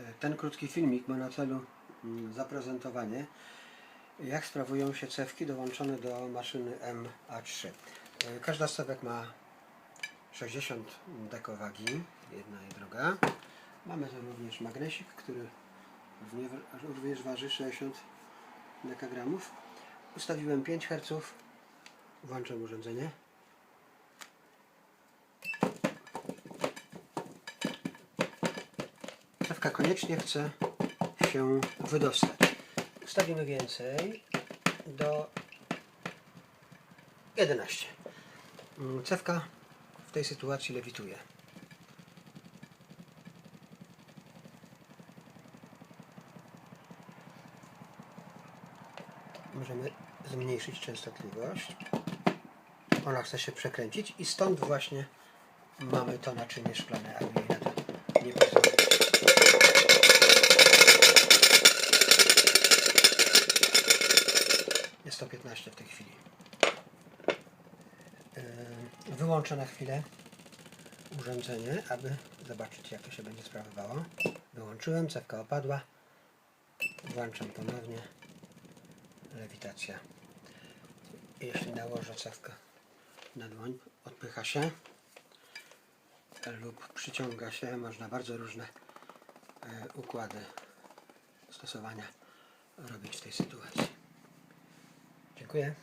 E, Ten krótki filmik ma na celu mm, zaprezentowanie, jak sprawują się cewki dołączone do maszyny MA3. E, Każda z cewek ma 60 dekowagi, jedna i druga. Mamy tu również magnesik, który równie- również waży 60 dekagramów. Ustawiłem 5 Hz. Włączam urządzenie. Cewka koniecznie chce się wydostać. Ustawimy więcej do 11. Mm, Cewka w tej sytuacji lewituje. Możemy zmniejszyć częstotliwość. Ona chce się przekręcić i stąd właśnie mamy to naczynie szklane, aby jej na to 115 w tej chwili. Yy, wyłączę na chwilę urządzenie, aby zobaczyć jak to się będzie sprawowało. Wyłączyłem, cewka opadła. Włączam ponownie. Lewitacja. Jeśli nałożę cewkę na dłoń, odpycha się lub przyciąga się. Można bardzo różne e, układy stosowania robić w tej sytuacji. Dziękuję.